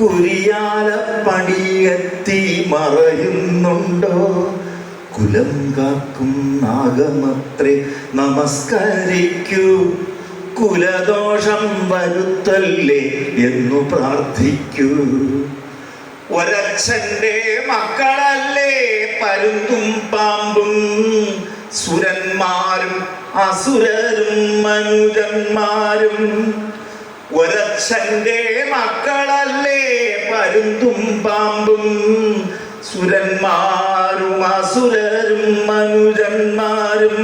കുരിയാല പണിയെത്തി മറയുന്നുണ്ടോ? കുലം കാക്കും നാഗമത്രേ നമസ്കരിക്കൂ. കുലദോഷം വരുത്തല്ലേ എന്നു പ്രാർത്ഥിക്കൂ. ഒരച്ഛന്റെ മക്കളല്ലേ പരുന്തും പാമ്പും? സുരന്മാരും അസുരരും മനുജന്മാരും. ഒരച്ഛന്റെ മക്കളല്ലേ? പരുന്തും പാമ്പും സുരന്മാരും അസുരരും മനുജന്മാരും.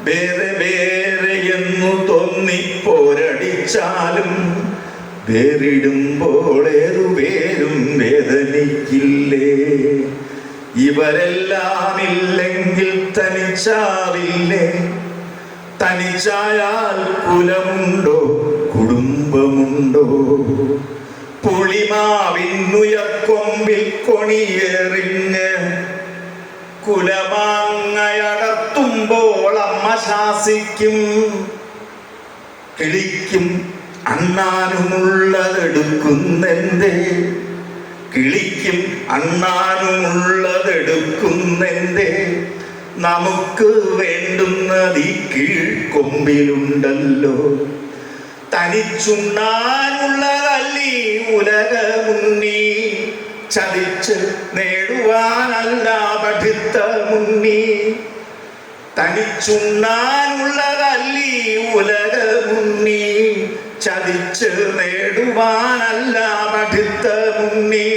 വേറെ വേറെ എന്നു തോന്നിപ്പോരടിച്ചാലും വേറിടുമ്പോൾ ഏറുവേരും വേദനിക്കില്ലേ? ഇവരെല്ലാം ഇല്ലെങ്കിൽ തനിച്ചാവില്ലേ? തനിച്ചായാൽ കുലമുണ്ടോ? കുടുംബമുണ്ടോ പുളിമാവിന്നുയർക്കൊമ്പിൽ കൊണിയേറിഞ്ഞ് കുലമാങ്ങയടർത്തുമ്പോൾ അമ്മ ശാസിക്കും. കിളിക്കും അണ്ണാനുമുള്ളതെടുക്കുന്നെന്തേ? കിളിക്കും അണ്ണാനുമുള്ളതെടുക്കുന്നെന്തേ? നമുക്ക് വേണ്ടുന്നത് ഈ കീഴ്ക്കൊമ്പിലുണ്ടല്ലോ. തനിച്ചുണ്ണാനുള്ളതല്ലീ ഉലകമുണ്ണി. ചതിച്ച് നേടുവാനല്ല പഠിത്ത മുണ്ണി തനിച്ചുണ്ണാനുള്ളതല്ലീ ഉലകമുണ്ണി. ചതിച്ച് നേടുവാനല്ല പഠിത്ത മുണ്ണി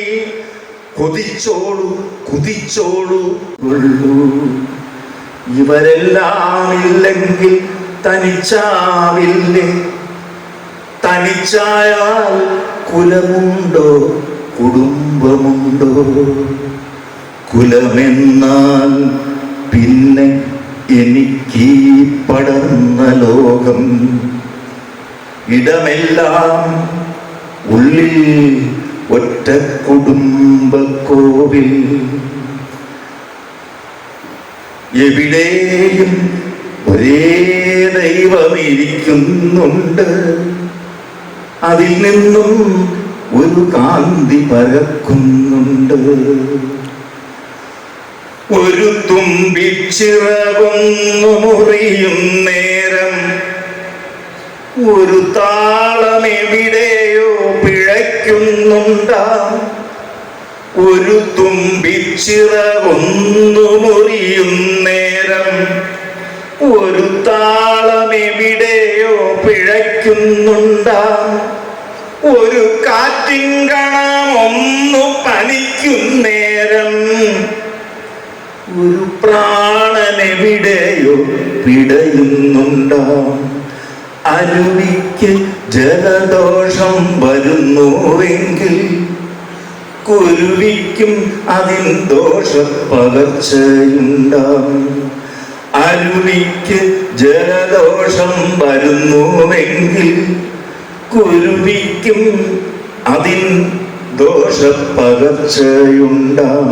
കൊതിച്ചോളു കുതിച്ചോളൂ. ഇവരെല്ലാം ഇല്ലെങ്കിൽ തനിച്ചാവില്ലേ? തനിച്ചായാൽ കുലമുണ്ടോ? കുടുംബമുണ്ടോ? കുലമെന്നാൽ പിന്നെ എനിക്ക് പടർന്ന ലോകം. ഇടമെല്ലാം ഉള്ളിൽ ഒറ്റ കുടുംബ കോവിൽ എവിടെയും ഒരേ ദൈവമിരിക്കുന്നുണ്ട് അതിൽ നിന്നും ഒരു കാന്തി പരക്കുന്നുണ്ട്. ഒരു തുമ്പിച്ചിറകൊന്നു മുറിയും നേരം. ഒരു താളം എവിടെയോ പിഴയ്ക്കുന്നുണ്ടാം. ഒരു തുമ്പിച്ചിറകൊന്നു മുറിയും നേരം. ഒരു താളം എവിടെയോ പിഴയ്ക്കുന്നുണ്ടാം. ഒരു കാറ്റിങ്കണം ഒന്നു പണിക്കുന്നേരം ഒരു പ്രാണനെവിടെയോ പിടയുന്നുണ്ടോ? അരുവിക്ക് ജലദോഷം വരുന്നുവെങ്കിൽ കുരുവിക്കും അതിൻ ദോഷ പകർച്ചയുണ്ടാം അരുവിക്ക് ജലദോഷം വരുന്നുവെങ്കിൽ കുരുവിക്കും അതിൽ ദോഷ പകർച്ചയുണ്ടാം.